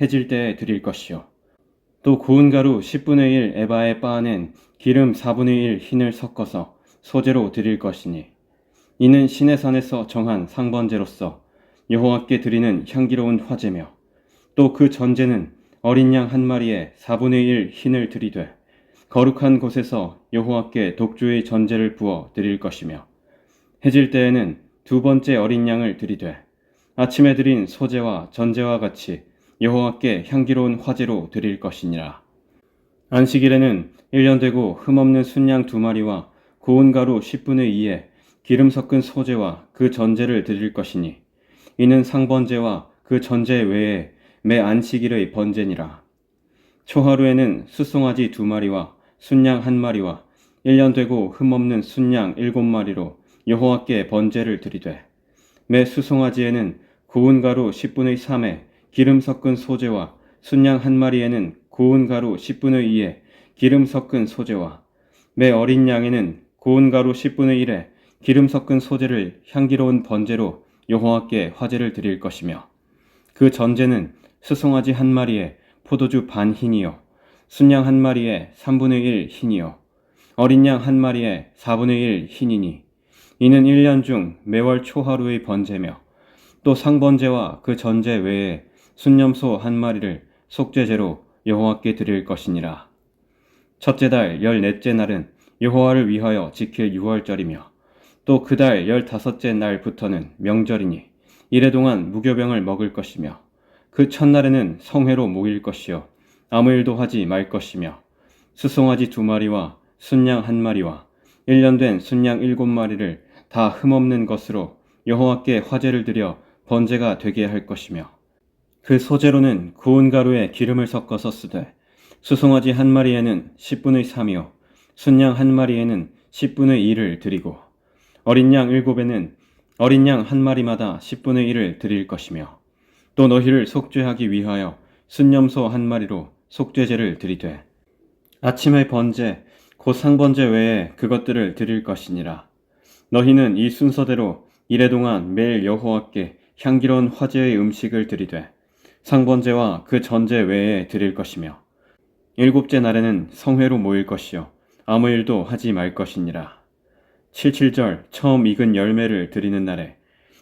해질 때에 드릴 것이요. 또 구운 가루 10분의 1 에바에 빻아낸 기름 4분의 1 흰을 섞어서 소재로 드릴 것이니 이는 신의 산에서 정한 상번제로서 여호와께 드리는 향기로운 화제며 또 그 전제는 어린 양 한 마리에 4분의 1 흰을 드리되 거룩한 곳에서 여호와께 독주의 전제를 부어 드릴 것이며 해질 때에는 두 번째 어린 양을 드리되 아침에 드린 소제와 전제와 같이 여호와께 향기로운 화제로 드릴 것이니라. 안식일에는 1년 되고 흠없는 순양 두 마리와 고운 가루 10분의 2에 기름 섞은 소제와 그 전제를 드릴 것이니 이는 상번제와 그 전제 외에 매 안식일의 번제니라. 초하루에는 수송아지 두 마리와 순양 한 마리와 1년 되고 흠없는 순양 일곱 마리로 여호와께 번제를 드리되 매 수송아지에는 고운 가루 10분의 3에 기름 섞은 소재와 순양 한 마리에는 고운 가루 10분의 2에 기름 섞은 소재와 매 어린 양에는 고운 가루 10분의 1에 기름 섞은 소재를 향기로운 번제로 여호와께 화제를 드릴 것이며 그 전제는 수송아지 한 마리에 포도주 반 흰이요 순양 한 마리에 3분의 1 흰이요 어린 양 한 마리에 4분의 1 흰이니 이는 1년 중 매월 초하루의 번제며 또 상번제와 그 전제 외에 순념소 한 마리를 속죄제로 여호와께 드릴 것이니라. 첫째 달 열넷째 날은 여호와를 위하여 지킬 유월절이며 또 그 달 열다섯째 날부터는 명절이니 이래 동안 무교병을 먹을 것이며 그 첫날에는 성회로 모일 것이요 아무 일도 하지 말 것이며 수송아지 두 마리와 순양 한 마리와 1년 된 순양 일곱 마리를 다 흠없는 것으로 여호와께 화제를 드려 번제가 되게 할 것이며 그 소재로는 구운 가루에 기름을 섞어서 쓰되 수송아지 한 마리에는 10분의 3이요 순양 한 마리에는 10분의 1을 드리고 어린 양 일곱에는 어린 양 한 마리마다 10분의 1을 드릴 것이며 또 너희를 속죄하기 위하여 순념소 한 마리로 속죄제를 드리되 아침의 번제 곧 상번제 외에 그것들을 드릴 것이니라. 너희는 이 순서대로 이래 동안 매일 여호와께 향기로운 화제의 음식을 드리되 상번제와 그 전제 외에 드릴 것이며 일곱째 날에는 성회로 모일 것이요 아무 일도 하지 말 것이니라. 칠칠절 처음 익은 열매를 드리는 날에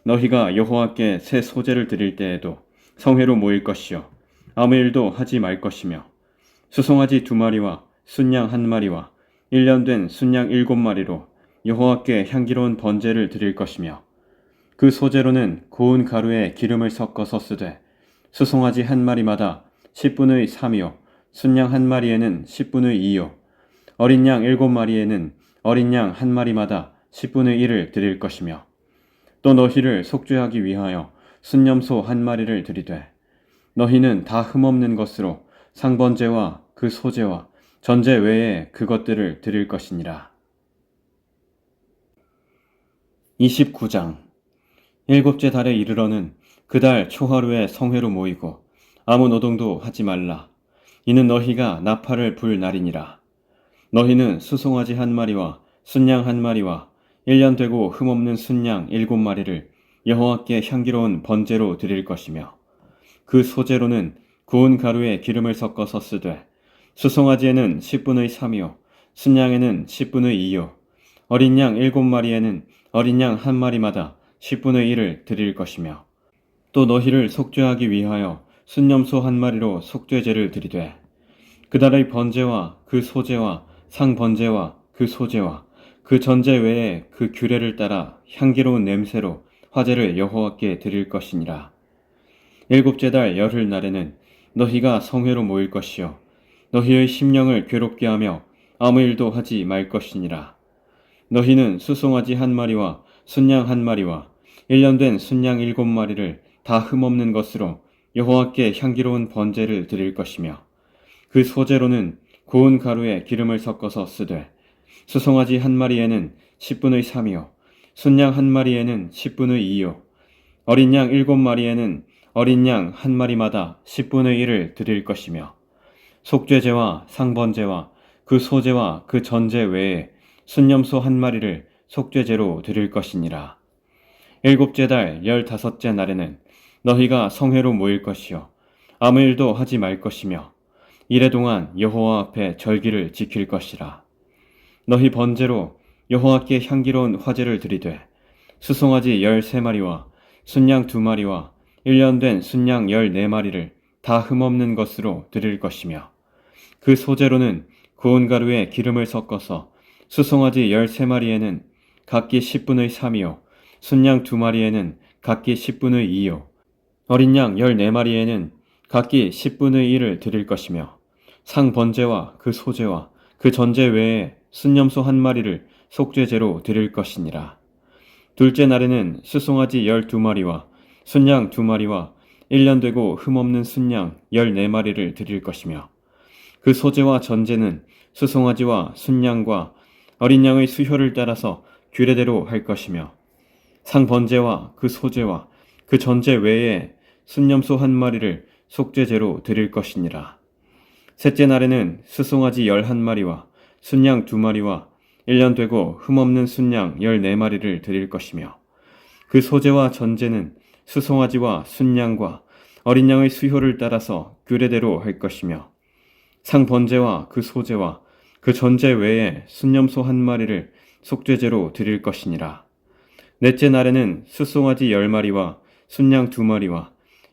너희가 여호와께 새 소재를 드릴 때에도 성회로 모일 것이요 아무 일도 하지 말 것이며 수송아지 두 마리와 순양 한 마리와 1년 된 순양 일곱 마리로 여호와께 향기로운 번제를 드릴 것이며 그 소재로는 고운 가루에 기름을 섞어서 쓰되 수송아지 한 마리마다 10분의 3이요. 순양 한 마리에는 10분의 2요. 어린 양 일곱 마리에는 어린 양 한 마리마다 10분의 1을 드릴 것이며 또 너희를 속죄하기 위하여 순념소 한 마리를 드리되 너희는 다 흠없는 것으로 상번제와 그 소제와 전제 외에 그것들을 드릴 것이니라. 29장. 일곱째 달에 이르러는 그달 초하루에 성회로 모이고 아무 노동도 하지 말라. 이는 너희가 나팔을 불 날이니라. 너희는 수송아지 한 마리와 순양 한 마리와 1년 되고 흠없는 순양 일곱 마리를 여호와께 향기로운 번제로 드릴 것이며 그 소재로는 구운 가루에 기름을 섞어서 쓰되 수송아지에는 10분의 3이요 순양에는 10분의 2요 어린 양 일곱 마리에는 어린 양 한 마리마다 10분의 1을 드릴 것이며 또 너희를 속죄하기 위하여 순념소 한 마리로 속죄제를 드리되 그 달의 번제와 그 소제와 상번제와 그 소제와 그 전제 외에 그 규례를 따라 향기로운 냄새로 화제를 여호와께 드릴 것이니라. 일곱째 달 열흘 날에는 너희가 성회로 모일 것이요 너희의 심령을 괴롭게 하며 아무 일도 하지 말 것이니라. 너희는 수송아지 한 마리와 순양 한 마리와 1년 된 순양 일곱 마리를 다 흠없는 것으로 여호와께 향기로운 번제를 드릴 것이며 그 소재로는 고운 가루에 기름을 섞어서 쓰되 수송아지 한 마리에는 10분의 3이요 순양 한 마리에는 10분의 2요 어린 양 일곱 마리에는 어린 양 한 마리마다 10분의 1을 드릴 것이며 속죄제와 상번제와 그 소제와 그 전제 외에 순념소 한 마리를 속죄제로 드릴 것이니라. 일곱째 달 열다섯째 날에는 너희가 성회로 모일 것이요 아무 일도 하지 말 것이며 이래 동안 여호와 앞에 절기를 지킬 것이라. 너희 번제로 여호와께 향기로운 화제를 드리되 수송아지 열세 마리와 순양 두 마리와 일년 된 순양 열네 마리를 다 흠없는 것으로 드릴 것이며 그 소재로는 고운 가루에 기름을 섞어서 수송아지 열세 마리에는 각기 10분의 3이요 순양 두 마리에는 각기 10분의 2요 어린 양 14마리에는 각기 10분의 1을 드릴 것이며 상번제와 그 소제와 그 전제 외에 순념소 한 마리를 속죄제로 드릴 것이니라. 둘째 날에는 수송아지 12마리와 순양 2마리와 1년 되고 흠없는 순양 14마리를 드릴 것이며 그 소제와 전제는 수송아지와 순양과 어린 양의 수효를 따라서 규례대로 할 것이며 상번제와 그 소제와 그 전제 외에 순념소 한 마리를 속죄제로 드릴 것이니라. 셋째 날에는 수송아지 열한 마리와 순양 두 마리와 1년 되고 흠없는 순양 14마리를 드릴 것이며 그 소재와 전제는 수송아지와 순양과 어린 양의 수효를 따라서 규례대로 할 것이며 상번제와 그 소재와 그 전제 외에 순념소 한 마리를 속죄제로 드릴 것이니라. 넷째 날에는 수송아지 열 마리와 순양 두 마리와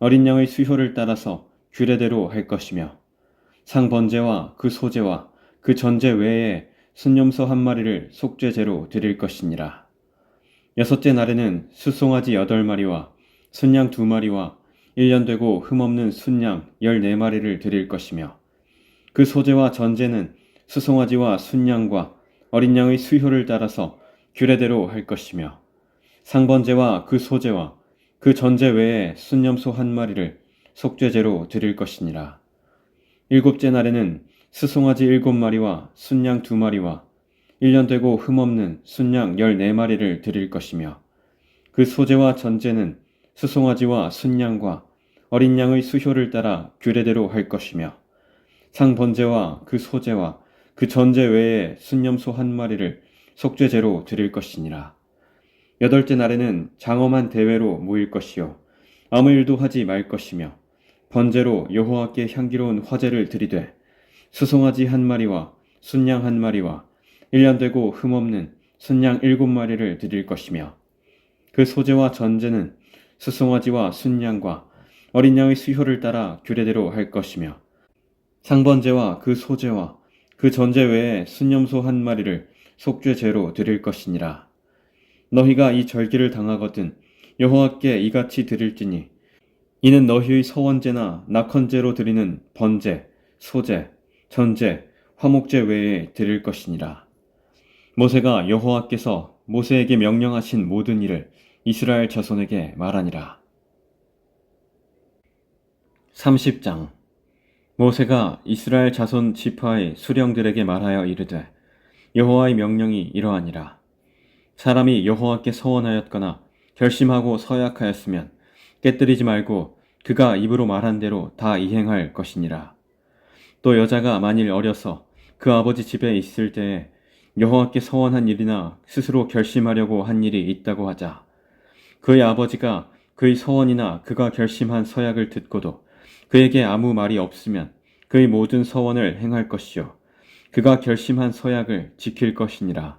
어린 양의 수효를 따라서 규례대로 할 것이며 상번제와 그 소재와 그 전제 외에 순념소 한 마리를 속죄제로 드릴 것이니라. 여섯째 날에는 수송아지 여덟 마리와 순양 두 마리와 1년 되고 흠없는 순양 14마리를 드릴 것이며 그 소재와 전제는 수송아지와 순양과 어린 양의 수효를 따라서 규례대로 할 것이며 상번제와 그 소재와 그 전제 외에 순념소 한 마리를 속죄제로 드릴 것이니라. 일곱째 날에는 수송아지 일곱 마리와 순양 두 마리와 1년 되고 흠없는 순양 14마리를 드릴 것이며 그 소재와 전제는 수송아지와 순양과 어린 양의 수효를 따라 규례대로 할 것이며 상번제와 그 소재와 그 전제 외에 순념소 한 마리를 속죄제로 드릴 것이니라. 여덟째 날에는 장엄한 대회로 모일 것이요 아무 일도 하지 말 것이며 번제로 여호와께 향기로운 화제를 드리되 수송아지 한 마리와 순양 한 마리와 1년 되고 흠없는 순양 일곱 마리를 드릴 것이며 그 소재와 전제는 수송아지와 순양과 어린 양의 수효를 따라 규례대로 할 것이며 상번제와 그 소재와 그 전제 외에 순념소 한 마리를 속죄제로 드릴 것이니라. 너희가 이 절기를 당하거든 여호와께 이같이 드릴지니 이는 너희의 서원제나 낙헌제로 드리는 번제, 소제, 전제, 화목제 외에 드릴 것이니라. 모세가 여호와께서 모세에게 명령하신 모든 일을 이스라엘 자손에게 말하니라. 30장 모세가 이스라엘 자손 지파의 수령들에게 말하여 이르되 여호와의 명령이 이러하니라. 사람이 여호와께 서원하였거나 결심하고 서약하였으면 깨뜨리지 말고 그가 입으로 말한 대로 다 이행할 것이니라. 또 여자가 만일 어려서 그 아버지 집에 있을 때에 여호와께 서원한 일이나 스스로 결심하려고 한 일이 있다고 하자. 그의 아버지가 그의 서원이나 그가 결심한 서약을 듣고도 그에게 아무 말이 없으면 그의 모든 서원을 행할 것이요. 그가 결심한 서약을 지킬 것이니라.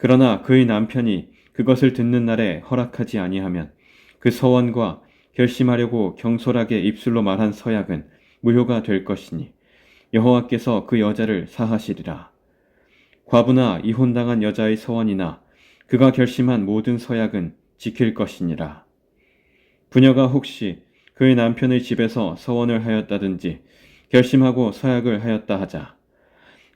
그러나 그의 남편이 그것을 듣는 날에 허락하지 아니하면 그 서원과 결심하려고 경솔하게 입술로 말한 서약은 무효가 될 것이니 여호와께서 그 여자를 사하시리라. 과부나 이혼당한 여자의 서원이나 그가 결심한 모든 서약은 지킬 것이니라. 부녀가 혹시 그의 남편의 집에서 서원을 하였다든지 결심하고 서약을 하였다 하자.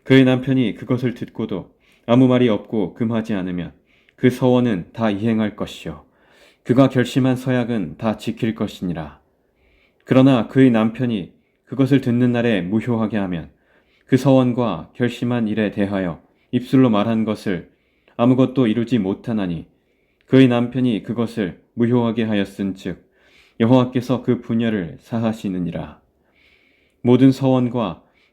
그의 남편이 그것을 듣고도 아무 말이 없고 금하지 않으면 그 서원은 다 이행할 것이요. 그가 결심한 서약은 다 지킬 것이니라. 그러나 그의 남편이 그것을 듣는 날에 무효하게 하면 그 서원과 결심한 일에 대하여 입술로 말한 것을 아무것도 이루지 못하나니 그의 남편이 그것을 무효하게 하였은즉 여호와께서 그 분야를 사하시느니라. 모든 서원과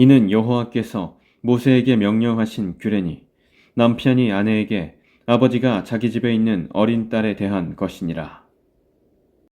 이는 여호와께서 모세에게 명령하신 규례니 남편이 아내에게 아버지가 자기 집에 있는 어린 딸에 대한 것이니라.